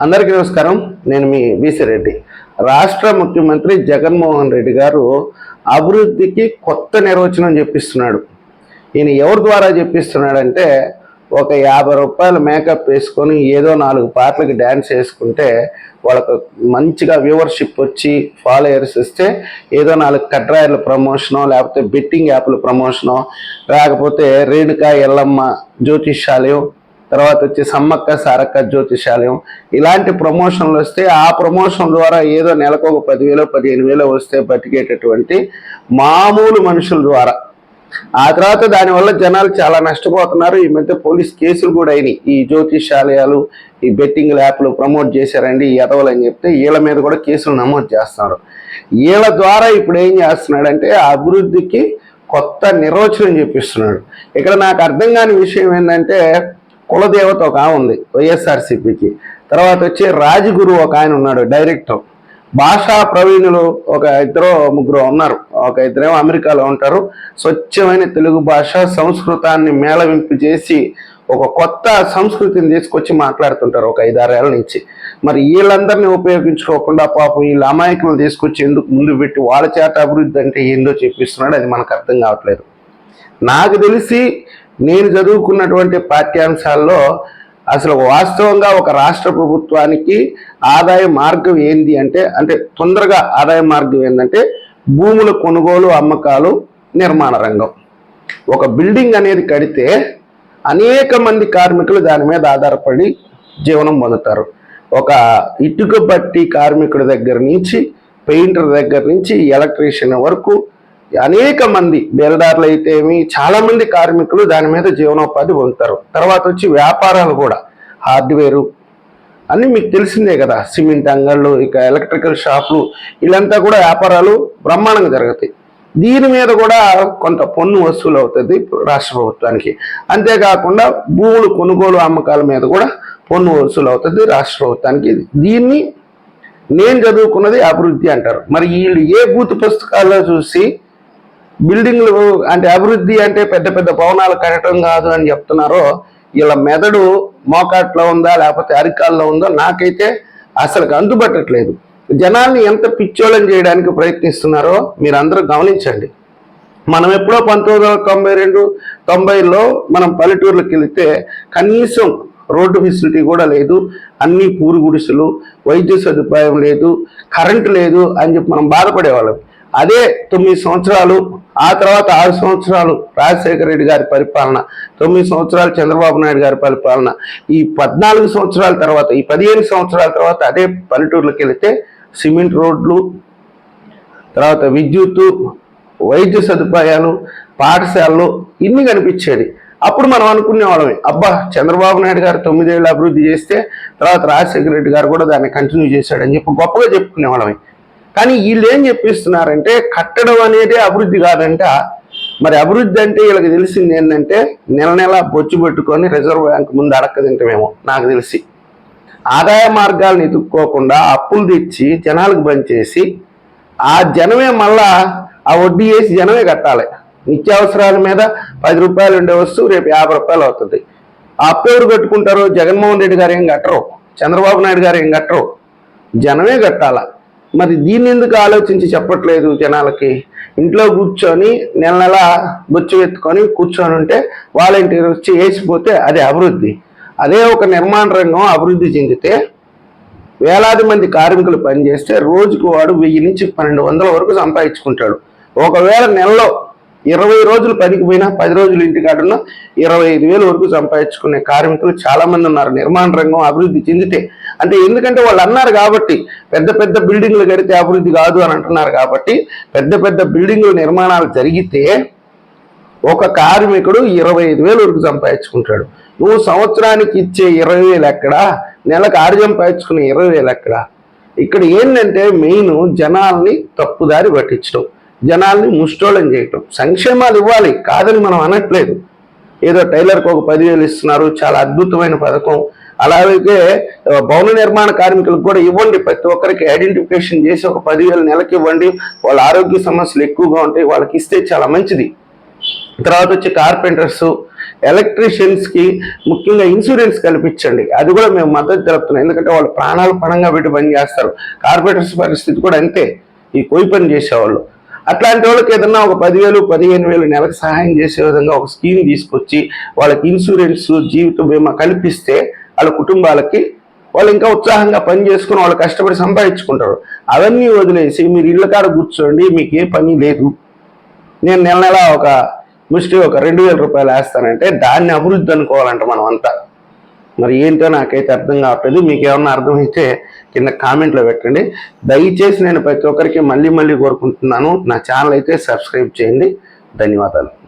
అందరికీ నమస్కారం. నేను మీ బీసీ రెడ్డి. రాష్ట్ర ముఖ్యమంత్రి జగన్మోహన్ రెడ్డి గారు అభివృద్ధికి కొత్త నిర్వచనం చెప్పిస్తున్నాడు. ఈయన ఎవరి ద్వారా చెప్పిస్తున్నాడంటే ఒక యాభై రూపాయలు మేకప్ వేసుకొని ఏదో నాలుగు పాటలకు డ్యాన్స్ వేసుకుంటే వాళ్ళకు మంచిగా వ్యూవర్షిప్ వచ్చి ఫాలోయర్స్ ఇస్తే ఏదో నాలుగు కట్రాయర్ల ప్రమోషనో లేకపోతే బెట్టింగ్ యాప్ల ప్రమోషనో లేకపోతే రేణుక ఎల్లమ్మ జ్యోతిష్యాలయం తర్వాత వచ్చి సమ్మక్క సారక్క జ్యోతిషాలయం. ఇలాంటి ప్రమోషన్లు వస్తే ఆ ప్రమోషన్ ద్వారా ఏదో నెలకు ఒక పదివేలు పదిహేను వేలు వస్తే బతికేటటువంటి మామూలు మనుషుల ద్వారా. ఆ తర్వాత దానివల్ల జనాలు చాలా నష్టపోతున్నారు. ఈ మధ్య పోలీస్ కేసులు కూడా అయినాయి. ఈ జ్యోతిషాలయాలు ఈ బెట్టింగ్ యాప్లు ప్రమోట్ చేశారండి ఈ ఎదవలు అని చెప్తే వీళ్ళ మీద కూడా కేసులు నమోదు చేస్తున్నారు. వీళ్ళ ద్వారా ఇప్పుడు ఏం చేస్తున్నాడంటే ఆ అభివృద్ధికి కొత్త నిర్వచనం చెప్పిస్తున్నాడు. ఇక్కడ నాకు అర్థం కాని విషయం ఏంటంటే కులదేవత ఒక ఆమె ఉంది వైఎస్ఆర్సీపీకి. తర్వాత వచ్చి రాజగురు ఒక ఆయన ఉన్నాడు డైరెక్టర్. భాషా ప్రవీణులు ఒక ఇద్దరు ముగ్గురు ఉన్నారు. ఒక ఇద్దరేమో అమెరికాలో ఉంటారు. స్వచ్ఛమైన తెలుగు భాష సంస్కృతాన్ని మేళవింపు చేసి ఒక కొత్త సంస్కృతిని తీసుకొచ్చి మాట్లాడుతుంటారు ఒక ఐదారేళ్ళ నుంచి. మరి వీళ్ళందరినీ ఉపయోగించుకోకుండా పాపం వీళ్ళ అమాయకులను తీసుకొచ్చి ఎందుకు ముందు పెట్టి వాళ్ళ చేత అభివృద్ధి అంటే ఏందో చెప్పిస్తున్నాడు అది మనకు అర్థం కావట్లేదు. నాకు తెలిసి నేను చదువుకున్నటువంటి పాఠ్యాంశాల్లో అసలు వాస్తవంగా ఒక రాష్ట్ర ప్రభుత్వానికి ఆదాయ మార్గం ఏంది అంటే అంటే తొందరగా ఆదాయ మార్గం ఏంటంటే భూముల కొనుగోలు అమ్మకాలు నిర్మాణ రంగం. ఒక బిల్డింగ్ అనేది కడితే అనేక మంది కార్మికులు దాని మీద ఆధారపడి జీవనం పొందుతారు. ఒక ఇటుక బట్టి కార్మికుడి దగ్గర నుంచి పెయింటర్ దగ్గర నుంచి ఎలక్ట్రీషియన్ వరకు అనేక మంది బేలదారులు అయితే ఏమి చాలా మంది కార్మికులు దాని మీద జీవనోపాధి పొందుతారు. తర్వాత వచ్చి వ్యాపారాలు కూడా హార్డ్వేరు అని మీకు తెలిసిందే కదా సిమెంట్ అంగళ్ళు ఇక ఎలక్ట్రికల్ షాపులు వీళ్ళంతా కూడా వ్యాపారాలు బ్రహ్మాండంగా జరుగుతాయి. దీని మీద కూడా కొంత పన్ను వసూలు అవుతుంది రాష్ట్ర ప్రభుత్వానికి. అంతేకాకుండా భూములు కొనుగోలు అమ్మకాల మీద కూడా పన్ను వసూలు అవుతుంది రాష్ట్ర ప్రభుత్వానికి. దీన్ని నేను చదువుకున్నది అభివృద్ధి అంటారు. మరి వీళ్ళు ఏ బూత్ పుస్తకాల్లో చూసి బిల్డింగ్లు అంటే అభివృద్ధి అంటే పెద్ద పెద్ద భవనాలు కట్టడం కాదు అని చెప్తున్నారో ఇలా మెదడు మోకాట్లో ఉందా లేకపోతే అరికాల్లో ఉందో నాకైతే అసలు అందుబట్టట్లేదు. జనాల్ని ఎంత పిచ్చోళం చేయడానికి ప్రయత్నిస్తున్నారో మీరు అందరూ గమనించండి. మనం ఎప్పుడో పంతొమ్మిది వందల తొంభై రెండు తొంభైలో మనం పల్లెటూర్లకు వెళితే కనీసం రోడ్డు ఫెసిలిటీ కూడా లేదు అన్ని పూరు గుడిసెలు వైద్య సదుపాయం లేదు కరెంటు లేదు అని చెప్పి మనం బాధపడేవాళ్ళం. అదే తొమ్మిది సంవత్సరాలు ఆ తర్వాత ఆరు సంవత్సరాలు రాజశేఖర రెడ్డి గారి పరిపాలన తొమ్మిది సంవత్సరాలు చంద్రబాబు నాయుడు గారి పరిపాలన ఈ పద్నాలుగు సంవత్సరాల తర్వాత ఈ పదిహేను సంవత్సరాల తర్వాత అదే పల్లెటూర్లకు వెళితే సిమెంట్ రోడ్లు తర్వాత విద్యుత్తు వైద్య సదుపాయాలు పాఠశాలలు ఇన్ని కనిపించేది. అప్పుడు మనం అనుకునేవాళ్ళమే అబ్బా చంద్రబాబు నాయుడు గారు తొమ్మిదేళ్ళు అభివృద్ధి చేస్తే తర్వాత రాజశేఖర రెడ్డి గారు కూడా దాన్ని కంటిన్యూ చేశాడని చెప్పి గొప్పగా చెప్పుకునే వాళ్ళమే. కానీ వీళ్ళు ఏం చెప్పిస్తున్నారంటే కట్టడం అనేది అభివృద్ధి కాదంట. మరి అభివృద్ధి అంటే వీళ్ళకి తెలిసింది ఏంటంటే నెల నెల బొచ్చు పెట్టుకొని రిజర్వ్ బ్యాంక్ ముందు అడక్కదింటమేమో నాకు తెలిసి. ఆదాయ మార్గాలను ఎదుక్కోకుండా అప్పులు తెచ్చి జనాలకు పనిచేసి ఆ జనమే మళ్ళా ఆ వడ్డీ వేసి జనమే కట్టాలి. నిత్యావసరాల మీద పది రూపాయలు ఉండే వస్తువు రేపు యాభై రూపాయలు అవుతుంది. ఆ అప్పు ఎవరు కట్టుకుంటారు జగన్మోహన్ రెడ్డి గారు ఏం కట్టరు. చంద్రబాబు నాయుడు గారు ఏం కట్టరు. జనమే కట్టాలా? మరి దీన్ని ఎందుకు ఆలోచించి చెప్పట్లేదు జనాలకి? ఇంట్లో కూర్చొని నెల నెల బొచ్చు ఎత్తుకొని కూర్చొని ఉంటే వాలంటీర్ వచ్చి వేసిపోతే అదే అభివృద్ధి. అదే ఒక నిర్మాణ రంగం అభివృద్ధి చెందితే వేలాది మంది కార్మికులు పనిచేస్తే రోజుకు వాడు వెయ్యి నుంచి పన్నెండు వందల వరకు సంపాదించుకుంటాడు. ఒకవేళ నెలలో ఇరవై రోజులు పనికి పోయినా పది రోజులు ఇంటికాడున్నా ఇరవై ఐదు వేల వరకు సంపాదించుకునే కార్మికులు చాలా మంది ఉన్నారు. నిర్మాణ రంగం అభివృద్ధి చెందితే. అంటే ఎందుకంటే వాళ్ళు అన్నారు కాబట్టి పెద్ద పెద్ద బిల్డింగ్లు కడితే అభివృద్ధి కాదు అని అంటున్నారు కాబట్టి పెద్ద పెద్ద బిల్డింగ్లు నిర్మాణాలు జరిగితే ఒక కార్మికుడు ఇరవై ఐదు వేలు వరకు సంపాదించుకుంటాడు. నువ్వు సంవత్సరానికి ఇచ్చే ఇరవై వేలు ఎక్కడా? నెలకు ఆరు సంపాదించుకునే ఇరవై వేలు ఎక్కడా? ఇక్కడ ఏంటంటే మెయిన్ జనాల్ని తప్పుదారి పట్టించడం. జనాల్ని ముష్టోళం చేయటం. సంక్షేమాలు ఇవ్వాలి. కాదని మనం అనట్లేదు. ఏదో టైలర్కి ఒక పదివేలు ఇస్తున్నారు. చాలా అద్భుతమైన పథకం. అలాగే భవన నిర్మాణ కార్మికులకు కూడా ఇవ్వండి. ప్రతి ఒక్కరికి ఐడెంటిఫికేషన్ చేసి ఒక పదివేలు నెలకి ఇవ్వండి. వాళ్ళ ఆరోగ్య సమస్యలు ఎక్కువగా ఉంటాయి. వాళ్ళకి ఇస్తే చాలా మంచిది. తర్వాత వచ్చి కార్పెంటర్స్ ఎలక్ట్రీషియన్స్కి ముఖ్యంగా ఇన్సూరెన్స్ కల్పించండి. అది కూడా మేము మద్దతు తెలుపుతున్నాం. ఎందుకంటే వాళ్ళు ప్రాణాలు పణంగా పెట్టి పని చేస్తారు కార్పొరేటర్స్ పరిస్థితి కూడా అంతే. ఈ కోయి పని చేసేవాళ్ళు. అట్లాంటి వాళ్ళకి ఏదన్నా ఒక పదివేలు పదిహేను వేలు నెలకు సహాయం చేసే విధంగా ఒక స్కీమ్ తీసుకొచ్చి వాళ్ళకి ఇన్సూరెన్స్ జీవిత బీమా కల్పిస్తే వాళ్ళ కుటుంబాలకి వాళ్ళు ఇంకా ఉత్సాహంగా పని చేసుకుని వాళ్ళు కష్టపడి సంపాదించుకుంటారు. అవన్నీ వదిలేసి మీరు ఇళ్ళ కాడ కూర్చోండి మీకు ఏ పని లేదు. నేను నెల నెల ఒక ముష్టి ఒక రెండు వేల రూపాయలు వేస్తానంటే దాన్ని అభివృద్ధి అనుకోవాలంట మనం అంతా మరి ఏంటో నాకైతే అర్థం కావట్లేదు. మీకు ఏమన్నా అర్థమైతే కింద కామెంట్లో పెట్టండి. దయచేసి నేను ప్రతి ఒక్కరికి మళ్ళీ మళ్ళీ కోరుకుంటున్నాను. నా ఛానల్ అయితే సబ్స్క్రైబ్ చేయండి. ధన్యవాదాలు.